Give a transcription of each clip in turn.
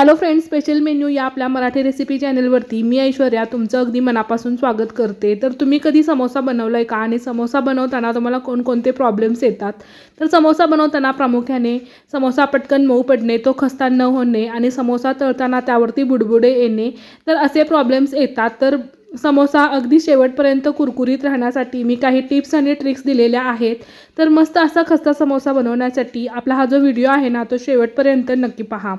Hello friends special menu या आपल्या Marathi recipe चॅनलवरती मी ऐश्वर्या तुमचं अगदी मनापासून स्वागत करते. तर तुम्ही कधी समोसा बनवला आहे का? आणि समोसा बनवताना तुम्हाला कोणकोणते प्रॉब्लेम्स येतात? तर समोसा बनवताना प्रामुख्याने समोसा पटकन मऊ पडणे तो खस्ता न होणे आणि समोसा तळताना त्यावरती बुडबुडे येणे. तर असे प्रॉब्लेम्स येतात. तर समोसा अगदी शेवटपर्यंत कुरकुरीत राहण्यासाठी मी काही टिप्स आणि ट्रिक्स दिलेल्या आहेत. तर मस्त असा खस्ता समोसा बनवण्यासाठी आपला हा जो व्हिडिओ आहे ना तो शेवटपर्यंत नक्की पहा.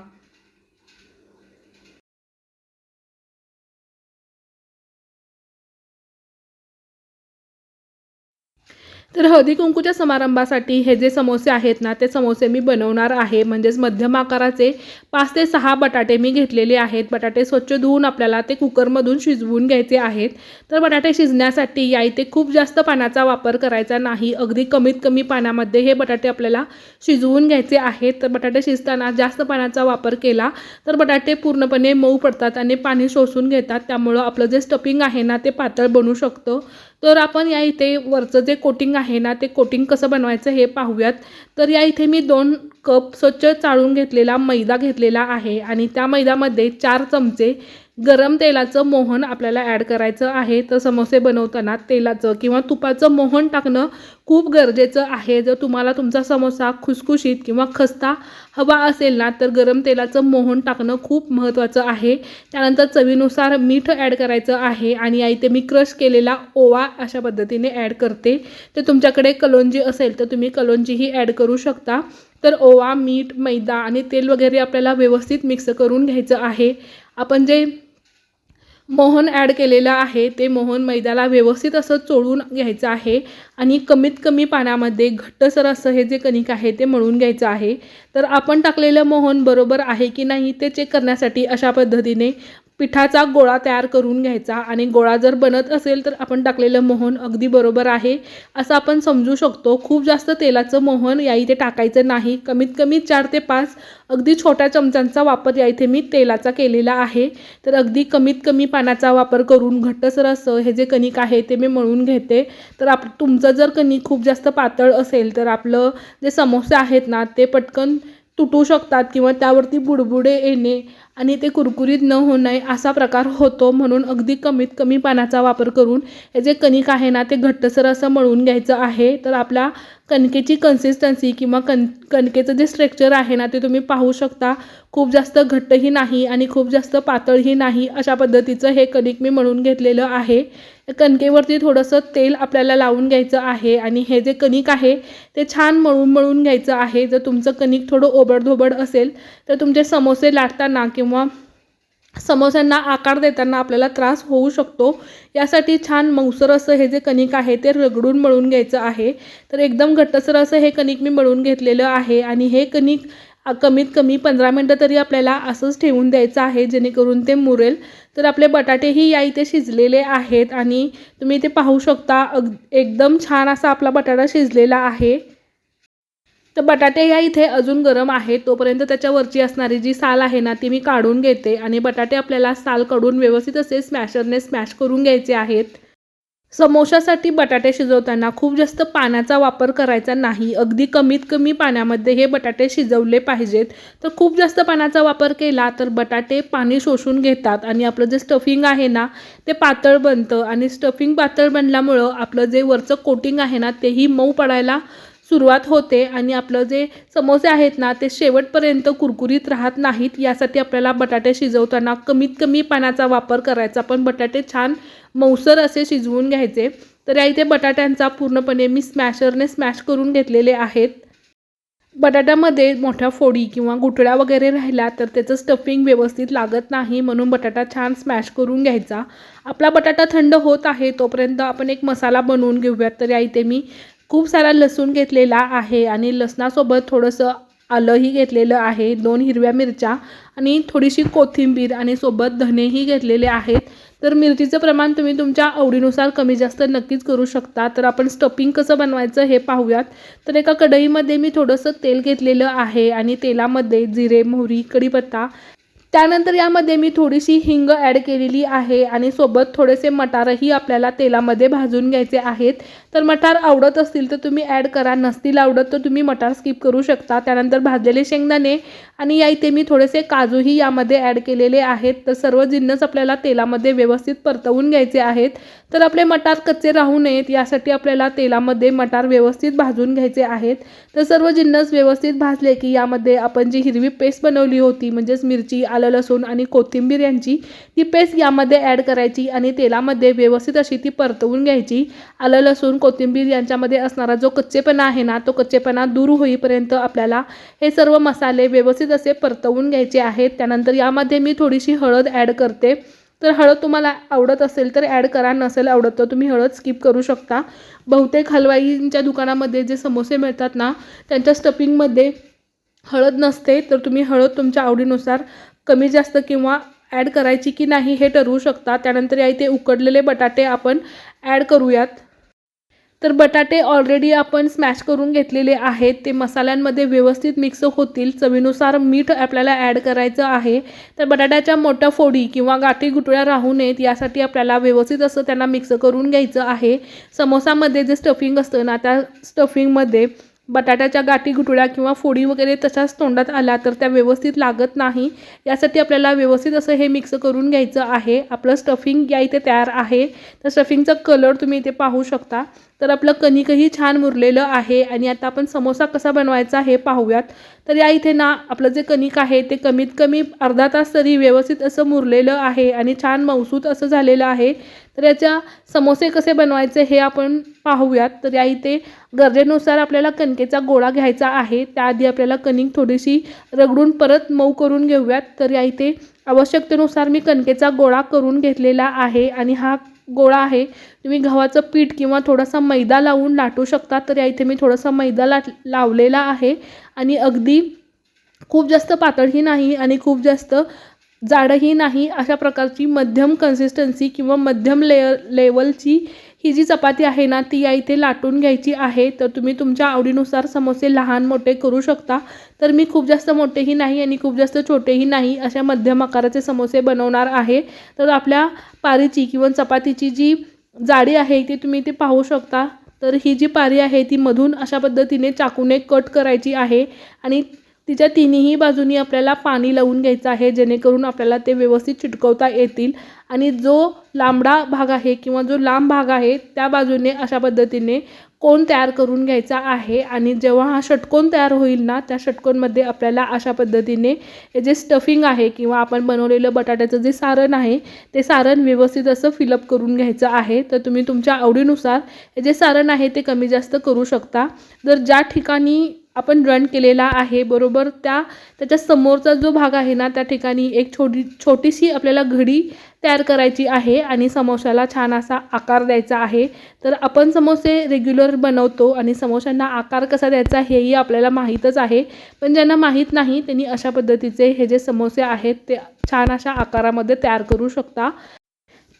तर हळदी कुंकूच्या समारंभासाठी हे जे समोसे आहेत ना ते समोसे मी बनवणार आहे. म्हणजेच मध्यम आकाराचे पाच ते सहा बटाटे मी घेतलेले आहेत. बटाटे स्वच्छ धुवून आपल्याला ते कुकरमधून शिजवून घ्यायचे आहेत. तर बटाटे शिजण्यासाठी या इथे खूप जास्त पाण्याचा वापर करायचा नाही. अगदी कमीत कमी पाण्यामध्ये हे बटाटे आपल्याला शिजवून घ्यायचे आहेत. तर बटाटे शिजताना जास्त पाण्याचा वापर केला तर बटाटे पूर्णपणे मऊ पडतात आणि पाणी शोषून घेतात. त्यामुळं आपलं जे स्टफिंग आहे ना ते पातळ बनू शकतं. तर आपण या इथे वरचं जे कोटिंग आहे ना ते कोटिंग कसं बनवायचं हे पाहूयात. तर या इथे मी दोन कप स्वच्छ चाळून घेतलेला मैदा घेतलेला आहे आणि त्या मैद्यामध्ये चार चमचे गरम तेलाचं मोहन आपल्याला ॲड करायचं आहे. तर समोसे बनवताना तेलाचं किंवा तुपाचं मोहन टाकणं खूप गरजेचं आहे. जर तुम्हाला तुमचा समोसा खुसखुशीत किंवा खस्ता हवा असेल ना तर गरम तेलाचं मोहन टाकणं खूप महत्त्वाचं आहे. त्यानंतर चवीनुसार मीठ ॲड करायचं आहे आणि या इथे मी क्रश केलेला ओवा अशा पद्धतीने ॲड करते. तर तुमच्याकडे कलोंजी असेल तर तुम्ही कलोंजीही ॲड करू शकता. तर ओवा मीठ मैदा आणि तेल वगैरे आपल्याला व्यवस्थित मिक्स करून घ्यायचं आहे. आपण जे मोहन ॲड केलेलं आहे. ते मोहन मैद्याला व्यवस्थित असं चोळून घ्यायचं आहे आणि कमीत कमी पाण्यामध्ये घट्टसर असं हे जे कणिक आहे ते मळून घ्यायचं आहे. तर आपण टाकलेलं मोहन बरोबर आहे की नाही ते चेक करण्यासाठी अशा पद्धतीने पिठाचा गोळा तयार करून घ्यायचा आणि गोळा जर बनत असेल तर आपण टाकलेलं मोहन अगदी बरोबर आहे. असं आपण समजू शकतो. खूप जास्त तेलाचं मोहन या इथे टाकायचं नाही. कमीत कमी चार ते पाच अगदी छोट्या चमच्यांचा वापर या इथे मी तेलाचा केलेला आहे. तर अगदी कमीत कमी पाण्याचा वापर करून घट्टसर असं हे जे कणिक आहे ते मी मळून घेते. तर आप तुमचं जर कणिक खूप जास्त पातळ असेल तर आपलं जे समोसे आहेत ना ते पटकन तुटू शकतात किंवा त्यावरती बुडबुडे येणे आणि ते कुरकुरीत न होणे असा प्रकार होतो म्हणून अगदी कमीत कमी पाण्याचा वापर करून हे जे कणिक आहे ना ते घट्टसर असं मळून घ्यायचं आहे. तर आपल्या कणकेची कन्सिस्टन्सी किंवा कण कणकेचं जे स्ट्रक्चर आहे ना ते तुम्ही पाहू शकता. खूप जास्त घट्टही नाही आणि खूप जास्त पातळही नाही अशा पद्धतीचं हे कणिक मी मळून घेतलेलं आहे. कणकेवरती थोडंसं तेल आपल्याला लावून घ्यायचं आहे आणि हे जे कणिक आहे ते छान मळून मळून घ्यायचं आहे. जर तुमचं कणिक थोडं ओबडधोबड असेल तर तुमचे समोसे लाटताना किंवा समोस्यांना आकार देताना आपल्याला त्रास होऊ शकतो. यासाठी छान मऊसर असं हे जे कणिक आहे ते रगडून मळून घ्यायचं आहे. तर एकदम घट्टसर असं हे कणिक मी मळून घेतलेलं आहे आणि हे कणिक कमीत कमी पंधरा मिनटं तरी आपल्याला असंच ठेवून द्यायचं आहे जेणेकरून ते मुरेल. तर आपले बटाटेही या इथे शिजलेले आहेत आणि तुम्ही इथे पाहू शकता अग एकदम छान असा आपला बटाटा शिजलेला आहे. तर बटाटे या इथे अजून गरम आहेत तोपर्यंत त्याच्यावरची असणारी जी साल आहे ना ती मी काढून घेते आणि बटाटे आपल्याला साल काढून व्यवस्थित असे स्मॅशरने स्मॅश करून घ्यायचे आहेत. समोशासाठी बटाटे शिजवताना खूप जास्त पाण्याचा वापर करायचा नाही. अगदी कमीत कमी पाण्यामध्ये हे बटाटे शिजवले पाहिजेत. तर खूप जास्त पाण्याचा वापर केला तर बटाटे पाणी शोषून घेतात आणि आपलं जे स्टफिंग आहे ना ते पातळ बनतं. आणि स्टफिंग पातळ बनल्यामुळं आपलं जे वरचं कोटिंग आहे ना तेही मऊ पडायला सुरुवात होते आणि आपलं जे समोसे आहेत ना ते शेवटपर्यंत कुरकुरीत राहत नाहीत. यासाठी आपल्याला बटाटे शिजवताना कमीत कमी पाण्याचा वापर करायचा. पण बटाटे छान मऊसर असे शिजवून घ्यायचे. तर या इथे बटाट्यांचा पूर्णपणे मी स्मॅशरने स्मॅश करून घेतलेले आहेत. बटाट्यामध्ये मोठ्या फोडी किंवा गुठळ्या वगैरे राहिल्या तर त्याचं स्टफिंग व्यवस्थित लागत नाही म्हणून बटाटा छान स्मॅश करून घ्यायचा. आपला बटाटा थंड होत आहे तोपर्यंत आपण एक मसाला बनवून घेऊयात. तर या इथे मी खूप सारा लसूण घेतलेला आहे आणि लसणासोबत थोडंसं आलंही घेतलेलं आहे दोन हिरव्या मिरच्या आणि थोडीशी कोथिंबीर आणि सोबत धनेही घेतलेले आहेत. तर मिरचीचं प्रमाण तुम्ही तुमच्या आवडीनुसार कमी जास्त नक्कीच करू शकता. तर आपण स्टफिंग कसं बनवायचं हे पाहूयात. तर एका कढईमध्ये मी थोडंसं तेल घेतलेलं आहे आणि तेलामध्ये जिरे मोहरी कढीपत्ता त्यानंतर यामध्ये मी थोडीशी हिंग ॲड केलेली आहे आणि सोबत थोडेसे मटारही आपल्याला तेलामध्ये भाजून घ्यायचे आहेत. तर मटार आवडत असतील तर तुम्ही ॲड करा. नसतील आवडत तर तुम्ही मटार स्किप करू शकता. त्यानंतर भाजलेले शेंगदाणे आणि या इथे मी थोडेसे काजूही यामध्ये ॲड केलेले आहेत. तर सर्व जिन्नस आपल्याला तेलामध्ये व्यवस्थित परतवून घ्यायचे आहेत. तर आपले मटार कच्चे राहू नयेत. यासाठी आपल्याला तेलामध्ये मटार व्यवस्थित भाजून घ्यायचे आहेत. तर सर्व जिन्नस व्यवस्थित भाजले की यामध्ये आपण जी हिरवी पेस्ट बनवली होती म्हणजेच मिरची आलं लसूण आणि कोथिंबीर यांची ती पेस्ट यामध्ये ॲड करायची आणि तेलामध्ये व्यवस्थित अशी ती परतवून घ्यायची. आलं लसूण कोथिंबीर यांच्यामध्ये असणारा जो कच्चेपणा आहे ना तो कच्चेपणा दूर होईपर्यंत आपल्याला हे सर्व मसाले व्यवस्थित असे परतवून घ्यायचे आहेत. त्यानंतर यामध्ये मी थोडीशी हळद ॲड करते. तर हळद तुम्हाला आवडत असेल तर ॲड करा नसेल आवडत तर तुम्ही हळद स्किप करू शकता. बहुतेक हलवाईंच्या दुकानामध्ये जे समोसे मिळतात ना त्यांच्या स्टफिंगमध्ये हळद नसते तर तुम्ही हळद तुमच्या आवडीनुसार कमी जास्त किंवा ॲड करायची की नाही हे ठरवू शकता. त्यानंतर या इथे उकडलेले बटाटे आपण ॲड करूयात. तर बटाटे ऑलरेडी आपण स्मॅश करून घेतलेले आहेत. ते मसाल्यांमध्ये व्यवस्थित मिक्स होतील. चवीनुसार मीठ आपल्याला ॲड करायचं आहे. तर बटाट्याच्या मोठ्या फोडी किंवा गाठी गुटळ्या राहू नयेत. यासाठी आपल्याला व्यवस्थित असं त्यांना मिक्स करून घ्यायचं आहे. समोसामध्ये जे स्टफिंग असतं ना त्या स्टफिंगमध्ये बटाट्याच्या गाठी गुटळ्या किंवा फोडी वगैरे तशाच तोंडात आल्या तर त्या व्यवस्थित लागत नाही. यासाठी आपल्याला व्यवस्थित असं हे मिक्स करून घ्यायचं आहे. आपलं स्टफिंग या इथे तयार आहे. तर स्टफिंगचा कलर तुम्ही इथे पाहू शकता. तर आपलं कणिकही छान मुरलेलं आहे आणि आता आपण समोसा कसा बनवायचा हे पाहूयात. तर या इथे ना आपलं जे कणिक आहे ते कमीत कमी अर्धा तास तरी व्यवस्थित असं मुरलेलं आहे आणि छान मौसूत असं झालेलं आहे. तर याच्या समोसे कसे बनवायचे हे आपण पाहूयात. तर या इथे गरजेनुसार आपल्याला कणकेचा गोळा घ्यायचा आहे. त्याआधी आपल्याला कणिक थोडीशी रगडून परत मऊ करून घेऊयात. तर या इथे आवश्यकतेनुसार मी कणकेचा गोळा करून घेतलेला आहे आणि हा गोळा आहे. तुम्ही गव्हाचं पीठ किंवा थोडासा मैदा लावून लाटू शकता. तर या इथे मी थोडासा मैदा लाट लावलेला आहे. आणि अगदी खूप जास्त पातळही नाही आणि खूप जास्त जाडही नाही अशा प्रकारची मध्यम कन्सिस्टन्सी किंवा मध्यम लेअर लेवलची ही जी चपाती आहे ना ती या इथे लाटून घ्यायची आहे. तर तुम्ही तुमच्या आवडीनुसार समोसे लहान मोठे करू शकता. तर मी खूप जास्त मोठेही नाही आणि खूप जास्त छोटेही नाही अशा मध्यम आकाराचे समोसे बनवणार आहे. तर आपल्या पारीची किंवा चपातीची जी जाडी आहे ती तुम्ही ती पाहू शकता. तर ही जी पारी आहे ती मधून अशा पद्धतीने चाकूने कट करायची आहे. आणि तिच्या तिन्ही बाजूनी आपल्याला पाणी लावून घ्यायचं आहे जेणेकरून आपल्याला ते व्यवस्थित चिटकवता येतील. आणि जो लांबडा भाग आहे किंवा जो लांब भाग आहे त्या बाजूने अशा पद्धतीने कोण तयार करून घ्यायचा आहे. आणि जेव्हा हा षटकोन तयार होईल ना त्या षटकोनमध्ये आपल्याला अशा पद्धतीने हे जे स्टफिंग आहे किंवा आपण बनवलेलं बटाट्याचं जे सारण आहे ते सारण व्यवस्थित असं फिलअप करून घ्यायचं आहे. तर तुम्ही तुमच्या आवडीनुसार हे जे सारण आहे ते कमी जास्त करू शकता. जर ज्या ठिकाणी आपण जॉईन केलेला आहे बरोबर? त्या त्याच्या समोरचा जो भाग आहे ना त्या ठिकाणी एक छोटी छोटीशी आपल्याला घडी तयार करायची आहे आणि समोशाला छान असा आकार द्यायचा आहे. तर आपण समोसे रेग्युलर बनवतो आणि समोशांना आकार कसा द्यायचा हेही आपल्याला माहीतच आहे. पण ज्यांना माहीत नाही त्यांनी अशा पद्धतीचे हे जे समोसे आहेत ते छान अशा आकारामध्ये तयार करू शकता.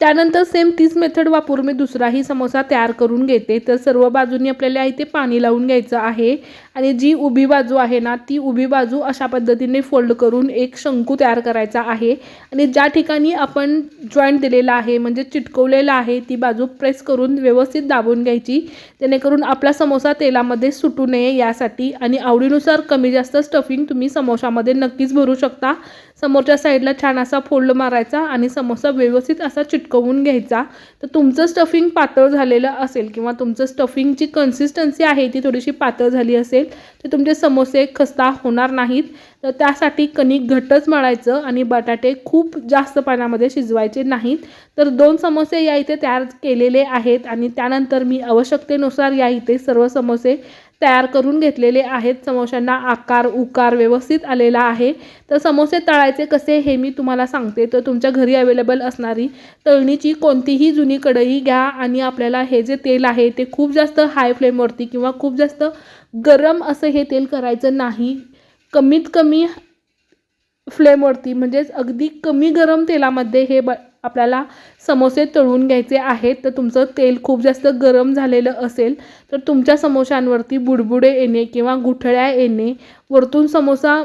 त्यानंतर सेम तीच मेथड वापरून मी दुसराही समोसा तयार करून घेते. तर सर्व बाजूंनी आपल्याला इथे पाणी लावून घ्यायचं आहे. आणि जी उभी बाजू आहे ना ती उभी बाजू अशा पद्धतीने फोल्ड करून एक शंकू तयार करायचा आहे. आणि ज्या ठिकाणी आपण जॉईंट दिलेला आहे म्हणजे चिटकवलेला आहे ती बाजू प्रेस करून व्यवस्थित दाबून घ्यायची. जेणेकरून आपला समोसा तेलामध्ये सुटू नये यासाठी. आणि आवडीनुसार कमी जास्त स्टफिंग तुम्ही समोशामध्ये नक्कीच भरू शकता. समोरच्या साईडला छान असा फोल्ड मारायचा आणि समोसा व्यवस्थित असा चिटकवून घ्यायचा. तर तुमचं स्टफिंग पातळ झालेलं असेल किंवा तुमचं स्टफिंगची कन्सिस्टन्सी आहे ती थोडीशी पातळ झाली असेल तर तुमचे समोसे खस्ता होणार नाहीत. तर त्यासाठी कणिक घट्टच मळायचं आणि बटाटे खूप जास्त पाण्यामध्ये शिजवायचे नाहीत. तर दोन समोसे या इथे तयार केलेले आहेत आणि त्यानंतर मी आवश्यकतेनुसार या इथे सर्व समोसे तयार करून घेतलेले आहेत. समोशांना आकार उकार व्यवस्थित आलेला आहे. तर समोसे तळायचे कसे हे मी तुम्हाला सांगते. तर तुमच्या घरी अवेलेबल असणारी तळणीची कोणतीही जुनी कढई घ्या आणि आपल्याला हे जे तेल आहे ते खूप जास्त हाय फ्लेमवरती किंवा खूप जास्त गरम असं हे तेल करायचं नाही. कमीत कमी फ्लेमवरती म्हणजेच अगदी कमी गरम तेलामध्ये हे ब आपल्याला समोसे तळून घ्यायचे आहेत तर तुमचं तेल खूप जास्त गरम झालेलं असेल तर तुमच्या समोशांवरती बुडबुडे येणे किंवा गुठळ्या येणे वरतून समोसा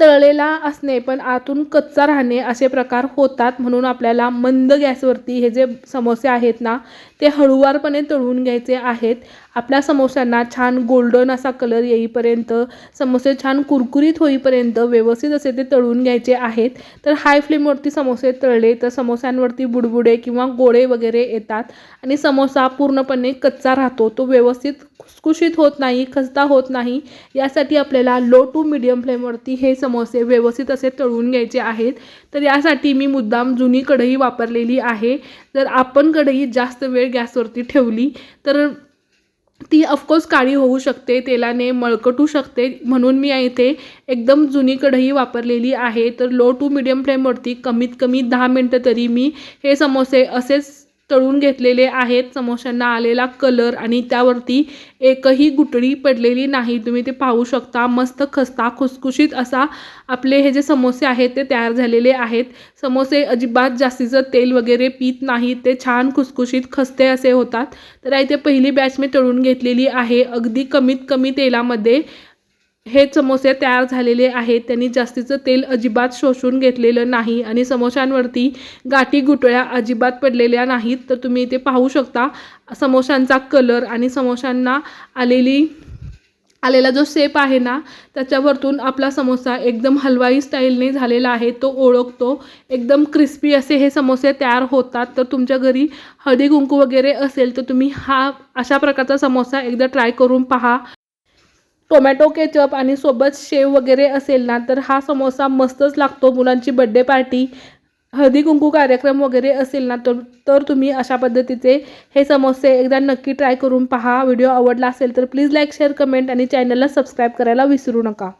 तळलेला असणे पण आतून कच्चा राहणे असे प्रकार होतात. म्हणून आपल्याला मंद गॅसवरती हे जे समोसे आहेत ना ते हळूवारपणे तळून घ्यायचे आहेत. आपल्या समोस्यांना छान गोल्डन असा कलर येईपर्यंत समोसे छान कुरकुरीत होईपर्यंत व्यवस्थित असे ते तळून घ्यायचे आहेत. तर हाय फ्लेमवरती समोसे तळले तर समोस्यांवरती बुडबुडे किंवा गोळे वगैरे येतात आणि समोसा पूर्णपणे कच्चा राहतो. तो व्यवस्थित खुसखुशीत होत नाही खस्ता होत नाही. यासाठी आपल्याला लो टू मिडियम फ्लेमवरती हे समोसे व्यवस्थित असे तळून घ्यायचे आहेत. तर यासाठी मी मुद्दाम जुनी कढई वापरलेली आहे. जर आपण कढई जास्त वेळ गॅसवरती ठेवली तर ती ऑफकोर्स काळी होऊ शकते तेलाने मळकटू शकते. म्हणून मी इथे एकदम जुनी कढई वापरलेली आहे. तर लो टू मिडियम फ्लेमवरती कमीत कमी दहा मिनटं तरी मी हे समोसे असेच तळून घेतलेले आहेत. समोश्यांना आलेला कलर आणि त्यावरती एकही गुटळी पडलेली नाही. तुम्ही ते पाहू शकता. मस्त खस्ता खुसखुशीत असा आपले हे जे समोसे आहेत ते तयार झालेले आहेत. समोसे अजिबात जास्तीचं तेल वगैरे पीत नाहीत. ते छान खुसखुशीत खस्ते असे होतात. तर इथे पहिली बॅच मी तळून घेतलेली आहे. अगदी कमीत कमी तेलामध्ये हे समोसे तयार झालेले आहेत. त्यांनी जास्तीचं तेल अजिबात शोषून घेतलेलं नाही आणि समोशांवरती गाठी गुटळ्या अजिबात पडलेल्या नाहीत. तर तुम्ही इथे पाहू शकता समोशांचा कलर आणि समोशांना आलेली आलेला जो शेप आहे ना त्याच्यावरतून आपला समोसा एकदम हलवाई स्टाईलने झालेला आहे. तो ओळखतो. एकदम क्रिस्पी असे हे समोसे तयार होतात. तर तुमच्या घरी हळदी कुंकू वगैरे असेल तर तुम्ही हा अशा प्रकारचा समोसा एकदा ट्राय करून पहा. टोमॅटो केचप आणि सोबत शेव वगैरे असेल ना तर हा समोसा मस्तच लागतो. मुलांची बड्डे पार्टी हळदी कुंकू कार्यक्रम वगैरे असेल ना तर तर तुम्ही अशा पद्धतीचे हे समोसे एकदा नक्की ट्राय करून पहा. व्हिडिओ आवडला असेल तर प्लीज लाईक शेअर कमेंट आणि चॅनलला सबस्क्राईब करायला विसरू नका.